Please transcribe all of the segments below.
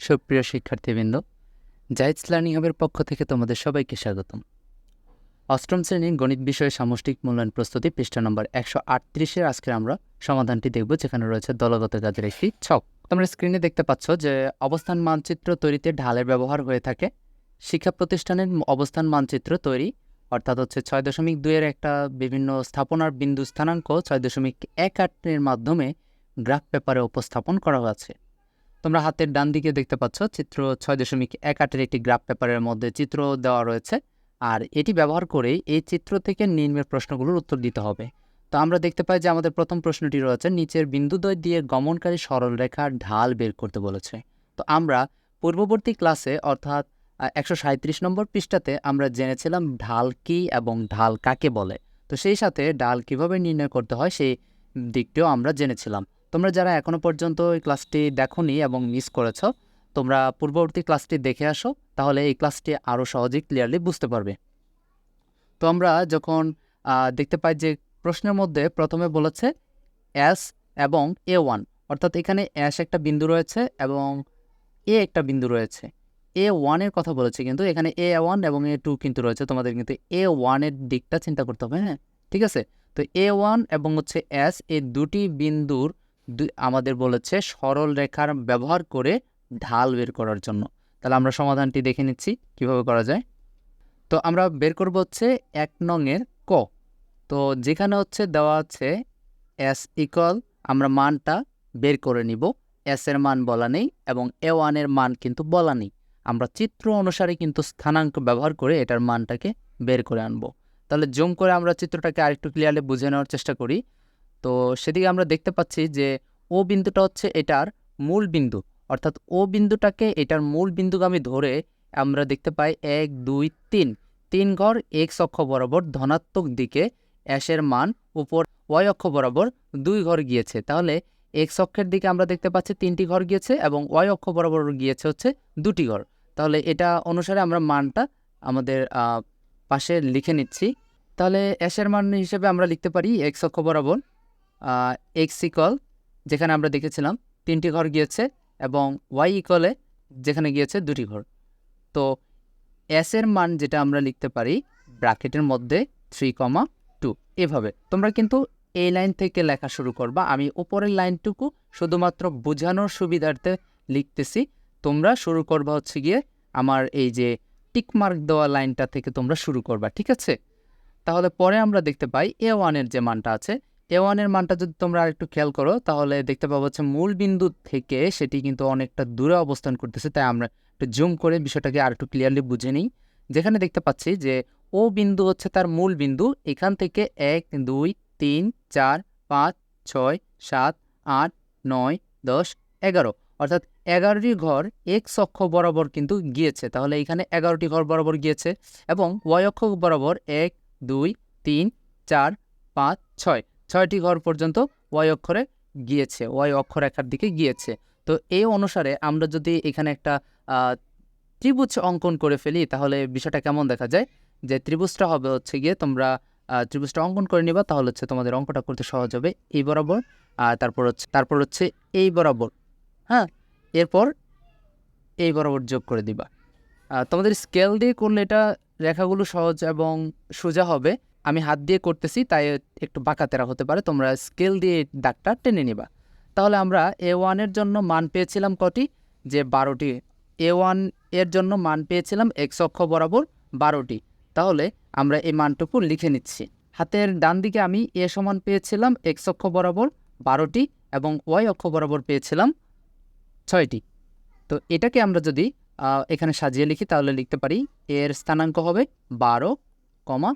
সুপ্রিয় শিক্ষার্থীবৃন্দ জাইজ লার্নিং হাবের পক্ষ থেকে তোমাদের সবাইকে স্বাগতম। অষ্টম শ্রেণির গণিত বিষয়ে সামষ্টিক মূল্যায়ন প্রস্তুতি পৃষ্ঠা নম্বর একশো আটত্রিশের আজকে আমরা সমাধানটি দেখব, যেখানে রয়েছে দলগত কাজের একটি ছক। তোমরা স্ক্রিনে দেখতে পাচ্ছ যে অবস্থান মানচিত্র তৈরিতে ঢালের ব্যবহার হয়ে থাকে। শিক্ষা প্রতিষ্ঠানের অবস্থান মানচিত্র তৈরি, অর্থাৎ হচ্ছে ছয় দশমিক দুইয়ের একটা বিভিন্ন স্থাপনার বিন্দু স্থানাঙ্ক ছয় দশমিক এক আটের মাধ্যমে গ্রাফ পেপারে উপস্থাপন করা হয়েছে। তোমরা হাতের ডান দিকে দেখতে পাচ্ছ চিত্র ছয় দশমিক এক আটের একটি গ্রাফ পেপারের মধ্যে চিত্র দেওয়া রয়েছে। আর এটি ব্যবহার করেই এই চিত্র থেকে নিম্নের প্রশ্নগুলোর উত্তর দিতে হবে। তো আমরা দেখতে পাই যে আমাদের প্রথম প্রশ্নটি রয়েছে, নিচের বিন্দুদ্বয় দিয়ে গমনকারী সরলরেখার ঢাল বের করতে বলেছে। তো আমরা পূর্ববর্তী ক্লাসে অর্থাৎ একশো নম্বর পৃষ্ঠাতে আমরা জেনেছিলাম ঢাল কি এবং ঢাল কাকে বলে। তো সেই সাথে ঢাল কীভাবে নির্ণয় করতে হয় সেই দিকটিও আমরা জেনেছিলাম। তোমরা যারা এখনও পর্যন্ত এই ক্লাসটি দেখোনি এবং মিস করেছ, তোমরা পূর্ববর্তী ক্লাসটি দেখে আসো, তাহলে এই ক্লাসটি আরও সহজেই ক্লিয়ারলি বুঝতে পারবে। তো আমরা যখন দেখতে পাই যে প্রশ্নের মধ্যে প্রথমে বলেছে এস এবং এ ওয়ান অর্থাৎ এখানে এস একটা বিন্দু রয়েছে এবং এ একটা বিন্দু রয়েছে। এ ওয়ানের কথা বলেছে কিন্তু, এখানে এ ওয়ান এবং এ টু কিন্তু রয়েছে, তোমাদের কিন্তু এ ওয়ানের দিকটা চিন্তা করতে হবে হ্যাঁ? ঠিক আছে? তো এ ওয়ান এবং হচ্ছে এস এই দুটি বিন্দুর আমাদের বলেছে সরল রেখার ব্যবহার করে ঢাল বের করার জন্য। তাহলে আমরা সমাধানটি দেখে নিচ্ছি, কীভাবে করা যায়। তো আমরা বের করব হচ্ছে এক নংয়ের ক। তো যেখানে হচ্ছে দেওয়া আছে এস ইকল আমরা মানটা বের করে নিব। এস এর মান বলা নেই এবং এ ওয়ানের মান কিন্তু বলা নেই। আমরা চিত্র অনুসারে কিন্তু স্থানাঙ্ক ব্যবহার করে এটার মানটাকে বের করে আনব। তাহলে জুম করে আমরা চিত্রটাকে আরেকটু ক্লিয়ারলি বুঝে নেওয়ার চেষ্টা করি। তো সেদিকে আমরা দেখতে পাচ্ছি যে ও বিন্দুটা হচ্ছে এটার মূল বিন্দু। অর্থাৎ ও বিন্দুটাকে এটার মূল বিন্দুগামী ধরে আমরা দেখতে পাই এক, দুই, তিন। তিন ঘর এক্স অক্ষ বরাবর ধনাত্মক দিকে অ্যাশের মান উপর ওয়াই অক্ষ বরাবর দুই ঘর গিয়েছে। তাহলে এক্স অক্ষের দিকে আমরা দেখতে পাচ্ছি তিনটি ঘর গিয়েছে এবং ওয়াই অক্ষ বরাবর গিয়েছে হচ্ছে দুটি ঘর। তাহলে এটা অনুসারে আমরা মানটা আমাদের পাশে লিখে নিচ্ছি। তাহলে অ্যাশের মান হিসেবে আমরা লিখতে পারি এক্স অক্ষ বরাবর এক্স ইকল যেখানে আমরা দেখেছিলাম তিনটি ঘর গিয়েছে এবং ওয়াই ইকলে যেখানে গিয়েছে দুটি ঘর। তো এস এর মান যেটা আমরা লিখতে পারি ব্র্যাকেটের মধ্যে থ্রি কমা টু এভাবে তোমরা কিন্তু এই লাইন থেকে লেখা শুরু করবা। আমি উপরের লাইনটুকু শুধুমাত্র বোঝানোর সুবিধার্থে লিখতেছি। তোমরা শুরু করবা হচ্ছে গিয়ে আমার এই যে টিকমার্ক দেওয়া লাইনটা থেকে তোমরা শুরু করবা, ঠিক আছে? তাহলে পরে আমরা দেখতে পাই এ ওয়ানের যে মানটা আছে এ ওয়ানের মানটা যদি তোমরা আরেকটু খেয়াল করো, তাহলে দেখতে পাবো হচ্ছে মূল বিন্দু থেকে সেটি কিন্তু অনেকটা দূরে অবস্থান করতেছে। তাই আমরা একটু জুম করে বিষয়টাকে আর একটু ক্লিয়ারলি বুঝে নিই। যেখানে দেখতে পাচ্ছি যে ও বিন্দু হচ্ছে তার মূল বিন্দু। এখান থেকে এক, দুই, তিন, চার, পাঁচ, ছয়, সাত, আট, নয়, দশ, এগারো। অর্থাৎ এগারোটি ঘর এক্স অক্ষ বরাবর কিন্তু গিয়েছে। তাহলে এখানে এগারোটি ঘর বরাবর গিয়েছে এবং ওয়াই অক্ষ বরাবর এক, দুই, তিন, চার, পাঁচ, ছয়। ছয়টি ঘর পর্যন্ত ওয়াই অক্ষরে গিয়েছে, ওয়াই অক্ষরেখার দিকে গিয়েছে। তো এই অনুসারে আমরা যদি এখানে একটা ত্রিভুজ অঙ্কন করে ফেলি, তাহলে বিষয়টা কেমন দেখা যায়? যে ত্রিভুজটা হবে হচ্ছে গিয়ে তোমরা ত্রিভুজটা অঙ্কন করে নিবা, তাহলে হচ্ছে তোমাদের অঙ্কটা করতে সহজ হবে এই বরাবর। আর তারপর হচ্ছে তারপর হচ্ছে এই বরাবর হ্যাঁ? এরপর এই বরাবর যোগ করে দিবা। তোমাদের স্কেল দিয়ে করলে এটা রেখাগুলো সহজ এবং সোজা হবে। আমি হাত দিয়ে করতেছি, তাই একটু বাঁকাতেরা হতে পারে। তোমরা স্কেল দিয়ে দাগটা টেনে নিবা। তাহলে আমরা এ ওয়ানের জন্য মান পেয়েছিলাম কটি? যে বারোটি। এ ওয়ানের জন্য মান পেয়েছিলাম এক্স অক্ষ বরাবর বারোটি। তাহলে আমরা এই মানটুকু লিখে নিচ্ছি। হাতের ডান দিকে আমি এ সমান পেয়েছিলাম এক্স অক্ষ বরাবর বারোটি এবং ওয়াই অক্ষ বরাবর পেয়েছিলাম ছয়টি। তো এটাকে আমরা যদি এখানে সাজিয়ে লিখি, তাহলে লিখতে পারি এর স্থানাঙ্ক হবে বারো, কমা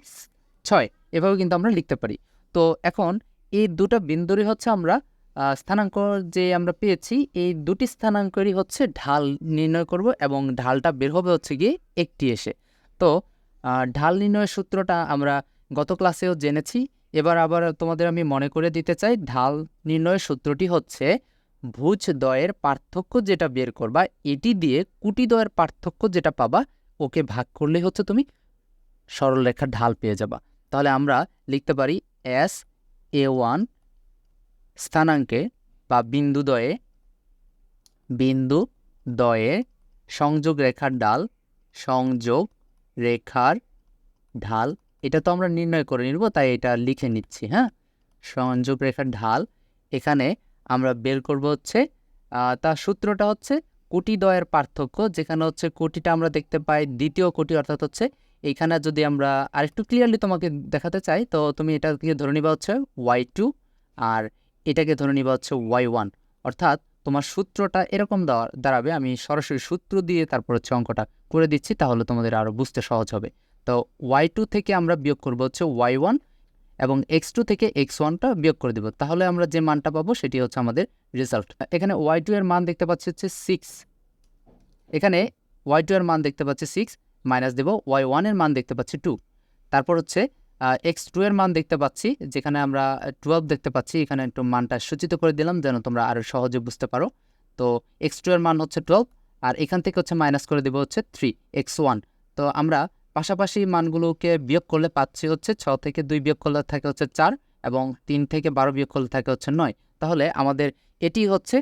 ছয়, এভাবে কিন্তু আমরা লিখতে পারি। তো এখন এই দুটো বিন্দুরই হচ্ছে আমরা স্থানাঙ্ক যে আমরা পেয়েছি, এই দুটি স্থানাঙ্করই হচ্ছে ঢাল নির্ণয় করব এবং ঢালটা বের হবে হচ্ছে গিয়ে একটি এসে। তো ঢাল নির্ণয়ের সূত্রটা আমরা গত ক্লাসেও জেনেছি। এবার আবার তোমাদের আমি মনে করে দিতে চাই, ঢাল নির্ণয়ের সূত্রটি হচ্ছে ভুজ দয়ের পার্থক্য যেটা বের করবা, এটি দিয়ে কুটি দয়ের পার্থক্য যেটা পাবা, ওকে ভাগ করলেই হচ্ছে তুমি সরলরেখার ঢাল পেয়ে যাবা। তাহলে আমরা লিখতে পারি এস এ ওয়ান স্থানাঙ্কে বা বিন্দুদ্বয়ে বিন্দু দয়ে সংযোগ রেখার ডাল, সংযোগ রেখার ঢাল। এটা তো আমরা নির্ণয় করে নিব, তাই এটা লিখে নিচ্ছি হ্যাঁ? সংযোগ রেখার ঢাল। এখানে আমরা বের করব হচ্ছে তার সূত্রটা হচ্ছে কোটি দয়ের পার্থক্য, যেখানে হচ্ছে কোটিটা আমরা দেখতে পাই দ্বিতীয় কোটি, অর্থাৎ হচ্ছে এইখানে যদি আমরা আরেকটু ক্লিয়ারলি তোমাকে দেখাতে চাই, তো তুমি এটাকে ধরে নিবা হচ্ছে ওয়াই টু আর এটাকে ধরে নিবা হচ্ছে ওয়াই ওয়ান অর্থাৎ তোমার সূত্রটা এরকম দেওয়া দাঁড়াবে, আমি সরাসরি সূত্র দিয়ে তারপর হচ্ছে অঙ্কটা করে দিচ্ছি, তাহলে তোমাদের আরও বুঝতে সহজ হবে। তো ওয়াই টু থেকে আমরা বিয়োগ করব হচ্ছে ওয়াই ওয়ান এবং এক্স টু থেকে এক্স ওয়ানটা বিয়োগ করে দেবো। তাহলে আমরা যে মানটা পাবো সেটি হচ্ছে আমাদের রেজাল্ট এখানে ওয়াই টু এর মান দেখতে পাচ্ছি হচ্ছে সিক্স এখানে ওয়াই টু এর মান দেখতে পাচ্ছি সিক্স মাইনাস দেবো ওয়াই ওয়ানের মান দেখতে পাচ্ছি টু তারপর হচ্ছে এক্স টু এর মান দেখতে পাচ্ছি, যেখানে আমরা টুয়েলভ দেখতে পাচ্ছি, এখানে একটু মানটা সূচিত করে দিলাম যেন তোমরা আরও সহজে বুঝতে পারো। তো এক্স টু এর মান হচ্ছে টুয়েলভ আর এখান থেকে হচ্ছে মাইনাস করে দেবো হচ্ছে থ্রি এক্স ওয়ান তো আমরা পাশাপাশি মানগুলোকে বিয়োগ করলে পাচ্ছি হচ্ছে ছ থেকে দুই বিয়োগ করলে থাকে হচ্ছে চার, এবং তিন থেকে বারো বিয়োগ করলে থাকে হচ্ছে নয়। তাহলে আমাদের এটি হচ্ছে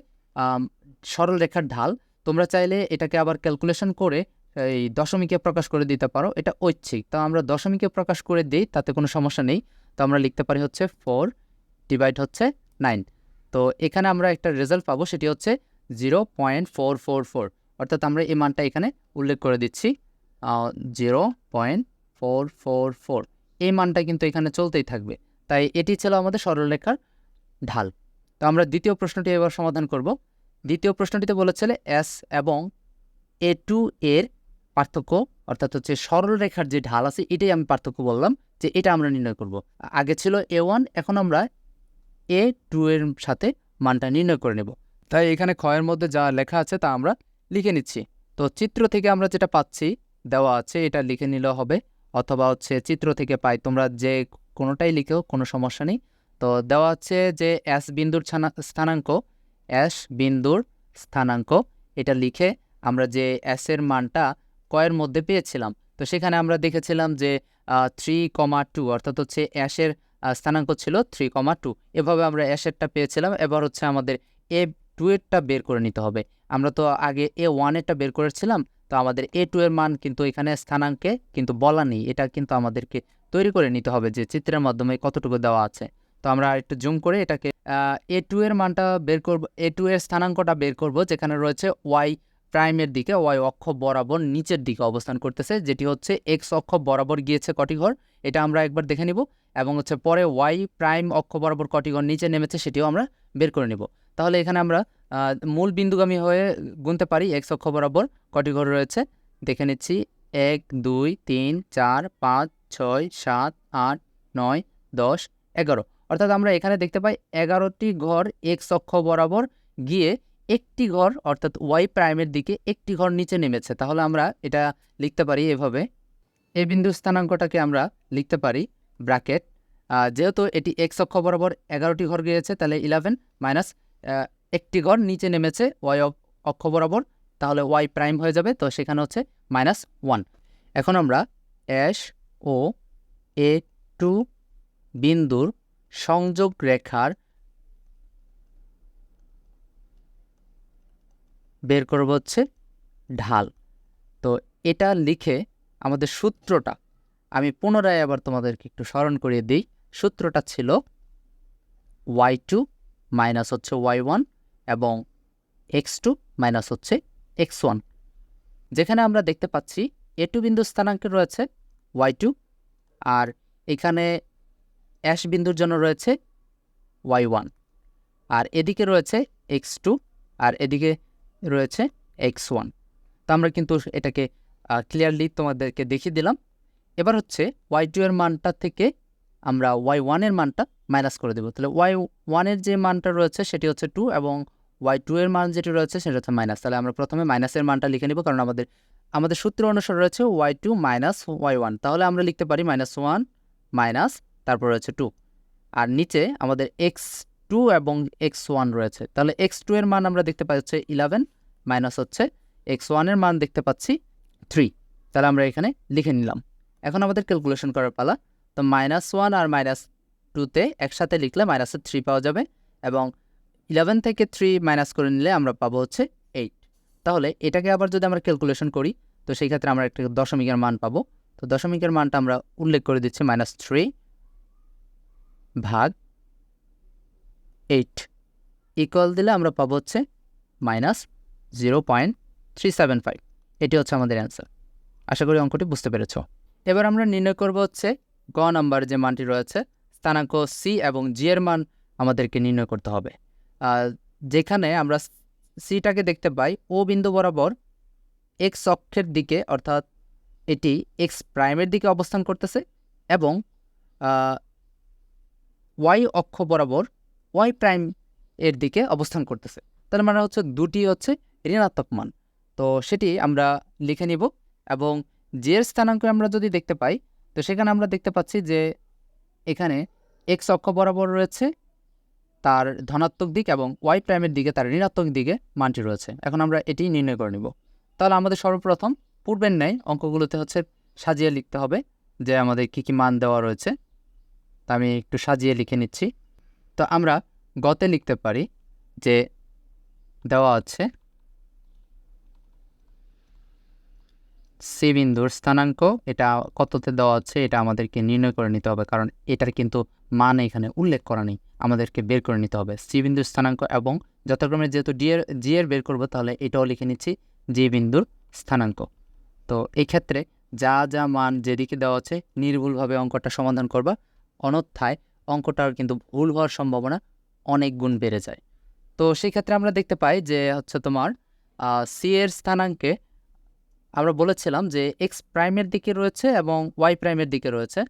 সরল রেখার ঢাল। তোমরা চাইলে এটাকে আবার ক্যালকুলেশন করে এই দশমিকে প্রকাশ করে দিতে পারো, এটা ঐচ্ছিক। তো আমরা দশমিকে প্রকাশ করে দিই, তাতে কোনো সমস্যা নেই। তো আমরা লিখতে পারি হচ্ছে ফোর ডিভাইড হচ্ছে নাইন। তো এখানে আমরা একটা রেজাল্ট পাবো, সেটি হচ্ছে zero point four four four. অর্থাৎ আমরা এই মানটা এখানে উল্লেখ করে দিচ্ছি zero point four four four. এই মানটা কিন্তু এখানে চলতেই থাকবে। তাই এটি ছিল আমাদের সরলরেখার ঢাল। তো আমরা দ্বিতীয় প্রশ্নটি এবার সমাধান করব। দ্বিতীয় প্রশ্নটিতে বলেছিল এস এবং এ টু এর পার্থক্য, অর্থাৎ হচ্ছে সরলরেখার যে ঢাল আছে, এটাই আমি পার্থক্য বললাম যে এটা আমরা নির্ণয় করব। আগে ছিল এ ওয়ান এখন আমরা এ টু এর সাথে মানটা নির্ণয় করে নেব। তাই এখানে ক্ষয়ের মধ্যে যা লেখা আছে তা আমরা লিখে নিচ্ছি। তো চিত্র থেকে আমরা যেটা পাচ্ছি, দেওয়া আছে, এটা লিখে নিলেও হবে, অথবা হচ্ছে চিত্র থেকে পাই, তোমরা যে কোনোটাই লিখেও কোনো সমস্যা নেই। তো দেওয়া আছে যে এস বিন্দুর স্থানাঙ্ক এস বিন্দুর স্থানাঙ্ক, এটা লিখে আমরা যে এস এর মানটা কয়ের মধ্যে পেয়েছিলাম। তো সেখানে আমরা দেখেছিলাম যে থ্রি কমা টু অর্থাৎ হচ্ছে অ্যাশের স্থানাঙ্ক ছিল থ্রি কমা টু এভাবে আমরা অ্যাশেরটা পেয়েছিলাম। এবার হচ্ছে আমাদের এ টু এরটা বের করে নিতে হবে। আমরা তো আগে এ ওয়ানেরটা বের করেছিলাম, তো আমাদের এ টু এর মান কিন্তু এখানে স্থানাঙ্কে কিন্তু বলা নেই। এটা কিন্তু আমাদেরকে তৈরি করে নিতে হবে যে চিত্রের মাধ্যমে কতটুকু দেওয়া আছে। তো আমরা একটু জুম করে এটাকে এ টু এর মানটা বের করব, এ টু এর স্থানাঙ্কটা বের করব যেখানে রয়েছে ওয়াই প্রাইমের দিকে ওয়াই অক্ষ বরাবর নিচের দিকে অবস্থান করতেছে, যেটি হচ্ছে এক্স অক্ষ বরাবর গিয়েছে কটি ঘর এটা আমরা একবার দেখে নিব। এবং হচ্ছে পরে ওয়াই প্রাইম অক্ষ বরাবর কটি ঘর নিচে নেমেছে সেটিও আমরা বের করে নিব। তাহলে এখানে আমরা মূল বিন্দুগামী হয়ে গুনতে পারি এক্স অক্ষ বরাবর কটি ঘর রয়েছে। দেখে নিচ্ছি, এক, দুই, তিন, চার, পাঁচ, ছয়, সাত, আট, নয়, দশ, এগারো। অর্থাৎ আমরা এখানে দেখতে পাই এগারোটি ঘর এক্স অক্ষ বরাবর গিয়ে একটি ঘর, অর্থাৎ ওয়াই প্রাইমের দিকে একটি ঘর নিচে নেমেছে। তাহলে আমরা এটা লিখতে পারি এভাবে। এই বিন্দু স্থানাঙ্কটাকে আমরা লিখতে পারি, ব্র্যাকেট। যেহেতু এটি এক্স অক্ষ বরাবর এগারোটি ঘর গিয়েছে, তাহলে ইলেভেন মাইনাস একটি ঘর নিচে নেমেছে ওয়াই অক্ষ বরাবর, তাহলে ওয়াই প্রাইম হয়ে যাবে। তো সেখানে হচ্ছে মাইনাস ওয়ান এখন আমরা এস ও এ টু বিন্দুর সংযোগ রেখার বের করব হচ্ছে ঢাল। তো এটা লিখে আমাদের সূত্রটা, আমি পুনরায় আবার তোমাদেরকে একটু স্মরণ করিয়ে দিই। সূত্রটা ছিল ওয়াই টু মাইনাস হচ্ছে ওয়াই ওয়ান এবং এক্স টু মাইনাস হচ্ছে এক্স ওয়ান যেখানে আমরা দেখতে পাচ্ছি এ টু বিন্দু স্থানাঙ্কে রয়েছে ওয়াই টু আর এখানে অ্যাশ বিন্দুর জন্য রয়েছে ওয়াই ওয়ান আর এদিকে রয়েছে এক্স টু আর এদিকে রয়েছে এক্স ওয়ান তো আমরা কিন্তু এটাকে ক্লিয়ারলি তোমাদেরকে দেখিয়ে দিলাম। এবার হচ্ছে ওয়াই টু এর মানটা থেকে আমরা ওয়াই ওয়ানের মানটা মাইনাস করে দেবো। তাহলে ওয়াই ওয়ানের যে মানটা রয়েছে সেটি হচ্ছে টু এবং ওয়াই টু এর মান যেটি রয়েছে সেটা হচ্ছে মাইনাস তাহলে আমরা প্রথমে মাইনাসের মানটা লিখে নিব কারণ আমাদের আমাদের সূত্র অনুসারে রয়েছে Y two minus Y one তাহলে আমরা লিখতে পারি মাইনাস ওয়ান মাইনাস তারপর রয়েছে টু আর নিচে আমাদের এক্স টু এবং এক্স ওয়ান রয়েছে। তাহলে এক্স টু এর মান আমরা দেখতে পাই হচ্ছে ইলেভেন মাইনাস হচ্ছে এক্স ওয়ানের মান দেখতে পাচ্ছি থ্রি তাহলে আমরা এখানে লিখে নিলাম। এখন আমাদের ক্যালকুলেশন করার পালা। তো মাইনাস ওয়ান আর মাইনাস টুতে একসাথে লিখলে মাইনাসের থ্রি পাওয়া যাবে এবং ইলেভেন থেকে থ্রি মাইনাস করে নিলে আমরা পাবো হচ্ছে এইট তাহলে এটাকে আবার যদি আমরা ক্যালকুলেশন করি, তো সেই ক্ষেত্রে আমরা একটা দশমিকের মান পাবো। তো দশমিকের মানটা আমরা উল্লেখ করে দিচ্ছি মাইনাস থ্রি ভাগ এইট ইকুয়াল দিলে আমরা পাবো হচ্ছে minus zero point three seven five এটি হচ্ছে আমাদের অ্যান্সার আশা করি অঙ্কটি বুঝতে পেরেছ। এবার আমরা নির্ণয় করব হচ্ছে গ নাম্বার যে মানটি রয়েছে, স্থানাঙ্ক সি এবং জি এর মান আমাদেরকে নির্ণয় করতে হবে। যেখানে আমরা সিটাকে দেখতে পাই, ও বিন্দু বরাবর এক্স অক্ষের দিকে, অর্থাৎ এটি এক্স প্রাইমের দিকে অবস্থান করতেছে এবং ওয়াই অক্ষ বরাবর ওয়াই প্রাইম এর দিকে অবস্থান করতেছে। তার মানে হচ্ছে দুটি হচ্ছে ঋণাত্মক মান। তো সেটি আমরা লিখে নিব এবং জি এর স্থানাঙ্ক আমরা যদি দেখতে পাই, তো সেখানে আমরা দেখতে পাচ্ছি যে এখানে এক্স অক্ষ বরাবর রয়েছে, তার ধনাত্মক দিক এবং ওয়াই প্রাইমের দিকে তার ঋণাত্মক দিকে মানটি রয়েছে। এখন আমরা এটি নির্ণয় করে নিব। তাহলে আমাদের সর্বপ্রথম পূর্বের ন্যায় অঙ্কগুলোতে হচ্ছে সাজিয়ে লিখতে হবে যে আমাদের কী কী মান দেওয়া রয়েছে। তা আমি একটু সাজিয়ে লিখে নিচ্ছি। তো আমরা গতে লিখতে পারি যে দেওয়া আছে সি বিন্দুর স্থানাঙ্ক, এটা কততে দেওয়া আছে, এটা আমাদেরকে নির্ণয় করে নিতে হবে, কারণ এটার কিন্তু মান এখানে উল্লেখ করা নেই, আমাদেরকে বের করে নিতে হবে। সি বিন্দুর স্থানাঙ্ক এবং যথাক্রমে যেহেতু ডি এর জি এর বের করব, তাহলে এটাও লিখে নিচ্ছি জি বিন্দুর স্থানাঙ্ক। তো এই ক্ষেত্রে যা যা মান যেদিকে দেওয়া আছে, নির্ভুলভাবে অঙ্কটা সমাধান করবা। অনথায় অঙ্কটার কিন্তু ভুল হওয়ার সম্ভাবনা অনেক গুণ বেড়ে যায়। তো সেই ক্ষেত্রে আমরা দেখতে পাই যে হচ্ছে তোমার সি এর স্থানাঙ্কে আমরা বলেছিলাম যে এক্স প্রাইমের দিকে রয়েছে এবং ওয়াই প্রাইমের দিকে রয়েছে।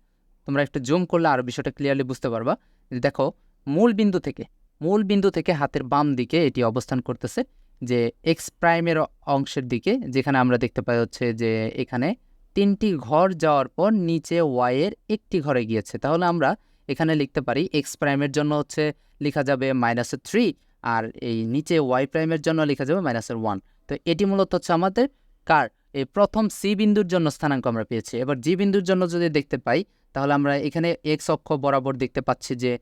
তোমরা একটু জুম করলে আরও বিষয়টা ক্লিয়ারলি বুঝতে পারবা। দেখো, মূল বিন্দু থেকে, মূল বিন্দু থেকে হাতের বাম দিকে এটি অবস্থান করতেছে যে এক্স প্রাইমের অংশের দিকে, যেখানে আমরা দেখতে পাই হচ্ছে যে এখানে তিনটি ঘর যাওয়ার পর নিচে ওয়াইয়ের একটি ঘরে গিয়েছে। তাহলে আমরা এখানে লিখতে পারি এক্স প্রাইমের জন্য হচ্ছে লেখা যাবে মাইনাসের থ্রি আর এই নিচে ওয়াই প্রাইমের জন্য লেখা যাবে মাইনাসের ওয়ান তো এটি মূলত হচ্ছে আমাদের কার? এই প্রথম সি বিন্দুর জন্য স্থানাঙ্ক আমরা পেয়েছি। এবার জি বিন্দুর জন্য যদি দেখতে পাই, তাহলে আমরা এখানে এক্স অক্ষ বরাবর দেখতে পাচ্ছি যে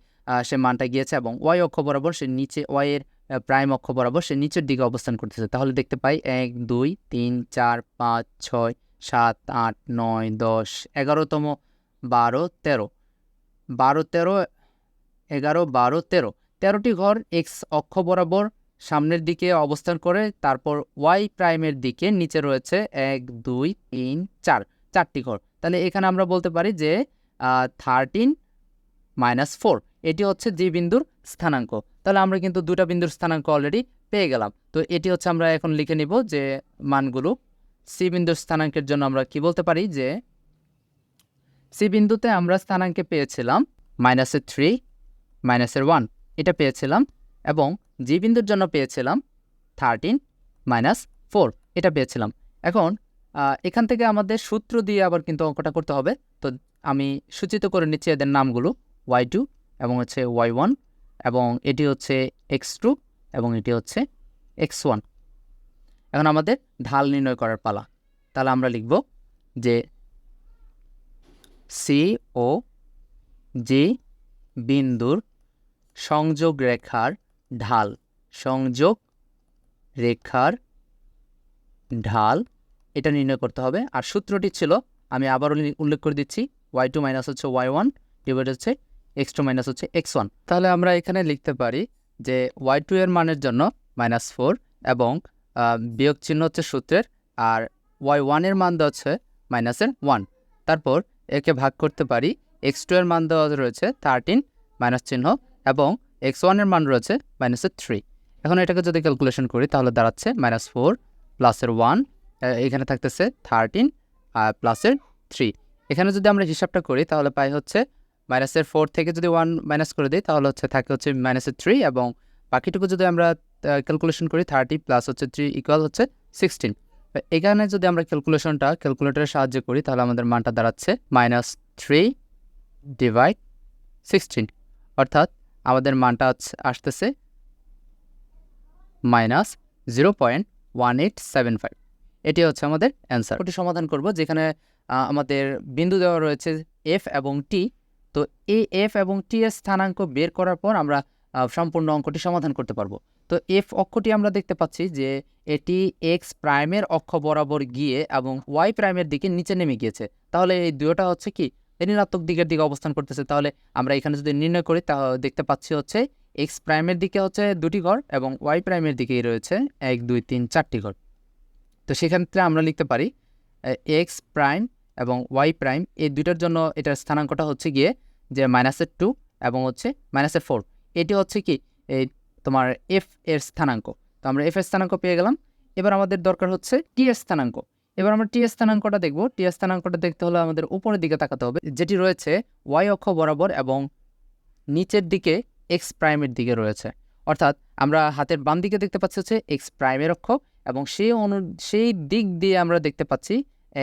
সে মানটা গিয়েছে এবং ওয়াই অক্ষ বরাবর সে নিচে ওয়াইয়ের প্রাইম অক্ষ বরাবর সে নিচের দিকে অবস্থান করতেছে। তাহলে দেখতে পাই এক, দুই, তিন, চার, পাঁচ, ছয়, সাত, আট, নয়, দশ, এগারোতম, বারো, তেরো। বারো তেরো, এগারো বারো তেরো। তেরোটি ঘর এক্স অক্ষ বরাবর সামনের দিকে অবস্থান করে, তারপর ওয়াই প্রাইমের দিকে নিচে রয়েছে এক, দুই, তিন, চার, চারটি ঘর। তাহলে এখানে আমরা বলতে পারি যে থার্টিন মাইনাস ফোর এটি হচ্ছে জি বিন্দুর স্থানাঙ্ক। তাহলে আমরা কিন্তু দুটা বিন্দুর স্থানাঙ্ক অলরেডি পেয়ে গেলাম। তো এটি হচ্ছে আমরা এখন লিখে নিব যে, মানগুলো সি বিন্দুর স্থানাঙ্কের জন্য আমরা কি বলতে পারি যে সি বিন্দুতে আমরা স্থানাঙ্কে পেয়েছিলাম মাইনাসের থ্রি, মাইনাসের ওয়ান, এটা পেয়েছিলাম এবং জি বিন্দুর জন্য পেয়েছিলাম থার্টিন, মাইনাস ফোর, এটা পেয়েছিলাম। এখন এখান থেকে আমাদের সূত্র দিয়ে আবার কিন্তু অঙ্কটা করতে হবে। তো আমি সূচিত করে নিচ্ছি এদের নামগুলো, ওয়াই টু এবং হচ্ছে ওয়াই ওয়ান এবং এটি হচ্ছে এক্স টু এবং এটি হচ্ছে এক্স ওয়ান। এখন আমাদের ঢাল নির্ণয় করার পালা। তাহলে আমরা লিখব যে সি ও জি বিন্দুর সংযোগ রেখার ঢাল। সংযোগ রেখার ঢাল। এটা নির্ণয় করতে হবে। আর সূত্রটি ছিল, আমি আবারও উল্লেখ করে দিচ্ছি ওয়াই টু মাইনাস হচ্ছে ওয়াই ওয়ান ডিভাইড হচ্ছে এক্স টু মাইনাস হচ্ছে এক্স ওয়ান তাহলে আমরা এখানে লিখতে পারি যে ওয়াই টু এর মানের জন্য মাইনাস ফোর এবং বিয়োগ চিহ্ন হচ্ছে সূত্রের, আর ওয়াই ওয়ানের মান দেওয়া হচ্ছে মাইনাসের ওয়ান তারপর একে ভাগ করতে পারি এক্স টু এর মান দেওয়া রয়েছে থার্টিন মাইনাস চিহ্ন, এবং এক্স ওয়ানের মান রয়েছে মাইনাসের থ্রি এখন এটাকে যদি ক্যালকুলেশন করি, তাহলে দাঁড়াচ্ছে মাইনাস ফোর প্লাসের ওয়ান এখানে থাকতেছে থার্টিন আর প্লাসের থ্রি এখানে যদি আমরা হিসাবটা করি, তাহলে পাই হচ্ছে মাইনাসের ফোর থেকে যদি ওয়ান মাইনাস করে দিই, তাহলে হচ্ছে থাকে হচ্ছে মাইনাসের থ্রি এবং বাকিটুকু যদি আমরা ক্যালকুলেশন করি থার্টি প্লাস হচ্ছে থ্রি ইকুয়াল হচ্ছে সিক্সটিন এখানে যদি আমরা ক্যালকুলেশনটা ক্যালকুলেটরের সাহায্যে করি, তাহলে আমাদের মানটা দাঁড়াচ্ছে মাইনাস থ্রি ডিভাইড সিক্সটিন অর্থাৎ আমাদের মানটা আসতেছে minus zero point one eight seven five এটি হচ্ছে আমাদের অ্যান্সার ওটি সমাধান করব, যেখানে আমাদের বিন্দু দেওয়া রয়েছে এফ এবং টি তো এই এফ এবং টি এর স্থানাঙ্ক বের করার পর আমরা সম্পূর্ণ অঙ্কটি সমাধান করতে পারব। তো এফ অক্ষটি আমরা দেখতে পাচ্ছি যে এটি এক্স প্রাইমের অক্ষ বরাবর গিয়ে এবং ওয়াই প্রাইমের দিকে নিচে নেমে গিয়েছে। তাহলে এই দুয়োটা হচ্ছে কি? ঋণাত্মক দিকের দিকে অবস্থান করতেছে। তাহলে আমরা এখানে যদি নির্ণয় করি, তা দেখতে পাচ্ছি হচ্ছে এক্স প্রাইমের দিকে হচ্ছে দুটি ঘর এবং ওয়াই প্রাইমের দিকেই রয়েছে এক, দুই, তিন, চারটি ঘর। তো সেক্ষেত্রে আমরা লিখতে পারি এক্স প্রাইম এবং ওয়াই প্রাইম এই দুইটার জন্য এটার স্থানাঙ্কটা হচ্ছে গিয়ে যে মাইনাসের টু এবং হচ্ছে মাইনাসের ফোর। এটি হচ্ছে কি? এই তোমার এফ এর স্থানাঙ্ক। তো আমরা এফ এর স্থানাঙ্ক পেয়ে গেলাম। এবার আমাদের দরকার হচ্ছে টি এর স্থানাঙ্ক। এবার আমরা টি স্থানাঙ্কটা দেখব। টি এর স্থানাঙ্কটা দেখতে হলে আমাদের উপরের দিকে তাকাতে হবে, যেটি রয়েছে ওয়াই অক্ষ বরাবর এবং নিচের দিকে এক্স প্রাইমের দিকে রয়েছে। অর্থাৎ আমরা হাতের বাম দিকে দেখতে পাচ্ছি হচ্ছে এক্স প্রাইমের অক্ষ এবং সেই অনু, সেই দিক দিয়ে আমরা দেখতে পাচ্ছি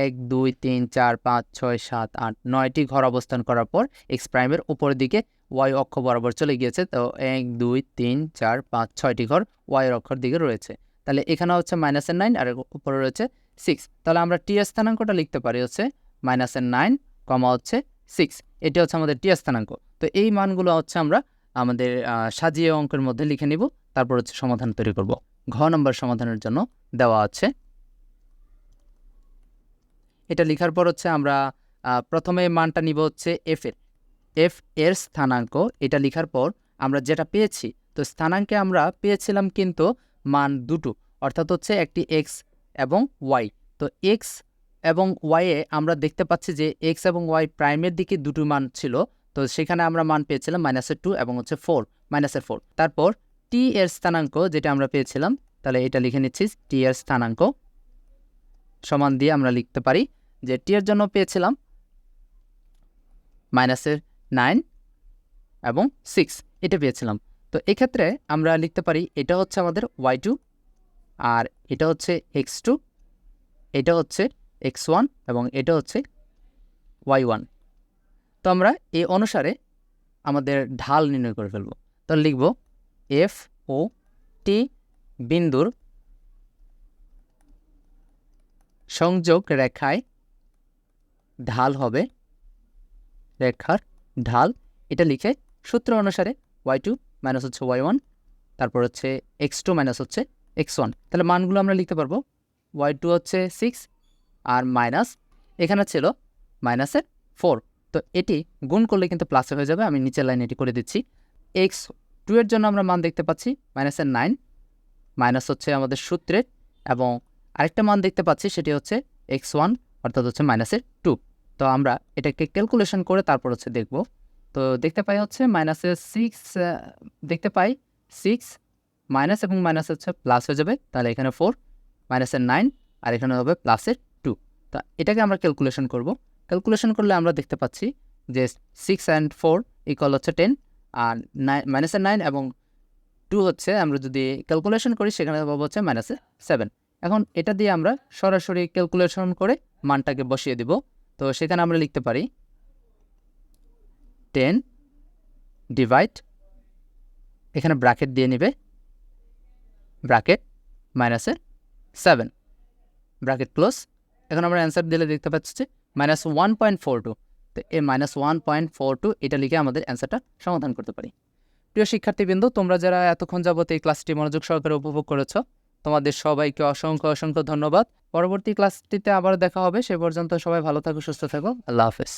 এক, দুই, তিন, চার, পাঁচ, ছয়, সাত, আট, নয়টি ঘর অবস্থান করার পর এক্স প্রাইমের উপরের দিকে ওয়াই অক্ষ বরাবর চলে গিয়েছে, তো এক, দুই, তিন, চার, পাঁচ, ছয়টি ঘর ওয়াইয়ের অক্ষর দিকে রয়েছে। তাহলে এখানে হচ্ছে মাইনাসের নাইন আর উপরে রয়েছে সিক্স তাহলে আমরা টি স্থানাঙ্কটা লিখতে পারি হচ্ছে মাইনাসের নাইন কমা হচ্ছে সিক্স এটি হচ্ছে আমাদের টি স্থানাঙ্ক। তো এই মানগুলো হচ্ছে আমরা আমাদের সাজিয়ে অঙ্কের মধ্যে লিখে নিব, তারপর হচ্ছে সমাধান তৈরি করব। ঘ নম্বর সমাধানের জন্য দেওয়া আছে। এটা লেখার পর হচ্ছে আমরা প্রথমে মানটা নিব হচ্ছে এফ এর। এফ এর স্থানাঙ্ক, এটা লেখার পর আমরা যেটা পেয়েছি, তো স্থানাঙ্কে আমরা পেয়েছিলাম কিন্তু মান দুটো, অর্থাৎ হচ্ছে একটি এক্স এবং ওয়াই তো এক্স এবং ওয়াইয়ে আমরা দেখতে পাচ্ছি যে এক্স এবং ওয়াই প্রাইমের দিকে দুটো মান ছিল, তো সেখানে আমরা মান পেয়েছিলাম মাইনাসের টু এবং হচ্ছে ফোর মাইনাসের ফোর তারপর টি এর স্থানাঙ্ক যেটা আমরা পেয়েছিলাম, তাহলে এটা লিখে নিচ্ছি টি এর স্থানাঙ্ক সমান দিয়ে আমরা লিখতে পারি যে টি এর জন্য পেয়েছিলাম মাইনাসের নাইন এবং সিক্স, এটা পেয়েছিলাম। তো এক্ষেত্রে আমরা লিখতে পারি, এটা হচ্ছে আমাদের ওয়াই টু আর এটা হচ্ছে এক্স টু, এটা হচ্ছে এক্স ওয়ান এবং এটা হচ্ছে ওয়াই ওয়ান। তো আমরা এই অনুসারে আমাদের ঢাল নির্ণয় করে ফেলব। তাহলে লিখব, এফ ও টি বিন্দুর সংযোগ রেখায় ঢাল হবে রেখার ঢাল, এটা লিখে সূত্র অনুসারে ওয়াই টু মাইনাস হচ্ছে ওয়াই ওয়ান তারপর হচ্ছে এক্স টু মাইনাস হচ্ছে এক্স ওয়ান তাহলে মানগুলো আমরা লিখতে পারব ওয়াই টু হচ্ছে সিক্স আর মাইনাস এখানে ছিল মাইনাসের ফোর তো এটি গুণ করলে কিন্তু প্লাসে হয়ে যাবে, আমি নিচের লাইনে এটি করে দিচ্ছি। এক্স টু এর জন্য আমরা মান দেখতে পাচ্ছি মাইনাসের নাইন মাইনাস হচ্ছে আমাদের সূত্রের, এবং আরেকটা মান দেখতে পাচ্ছি, সেটি হচ্ছে এক্স ওয়ান অর্থাৎ হচ্ছে মাইনাসের টু তো আমরা এটাকে ক্যালকুলেশন করে তারপর হচ্ছে দেখব। তো দেখতে পাই হচ্ছে মাইনাসের সিক্স দেখতে পাই সিক্স মাইনাস এবং মাইনাস হচ্ছে প্লাস হয়ে যাবে। তাহলে এখানে ফোর মাইনাসের নাইন আর এখানে হবে প্লাসের টু তা এটাকে আমরা ক্যালকুলেশন করব। ক্যালকুলেশন করলে আমরা দেখতে পাচ্ছি যে সিক্স অ্যান্ড ফোর ইকুয়াল হচ্ছে টেন আর নাইন মাইনাসের নাইন এবং টু হচ্ছে আমরা যদি ক্যালকুলেশন করি সেখানে পাবো হচ্ছে মাইনাসের সেভেন এখন এটা দিয়ে আমরা সরাসরি ক্যালকুলেশন করে মানটাকে বসিয়ে দিব। তো সেখানে আমরা লিখতে পারি টেন ডিভাইড এখানে ব্র্যাকেট দিয়ে নেবে ব্র্যাকেট মাইনাসের সেভেন ব্র্যাকেট ক্লোজ এখন আমরা অ্যান্সার দিলে দেখতে পাচ্ছি minus one point four two তো এই minus one point four two এটা লিখে আমাদের অ্যান্সারটা সমাধান করতে পারি। প্রিয় শিক্ষার্থীবৃন্দ, তোমরা যারা এতক্ষণ যাবত এই ক্লাসটি মনোযোগ সহকারে উপভোগ করেছ তোমাদের সবাইকে অসংখ্য অসংখ্য ধন্যবাদ। পরবর্তী ক্লাসটিতে আবার দেখা হবে। সে পর্যন্ত সবাই ভালো থাকো, সুস্থ থাকো। আল্লাহ হাফেজ।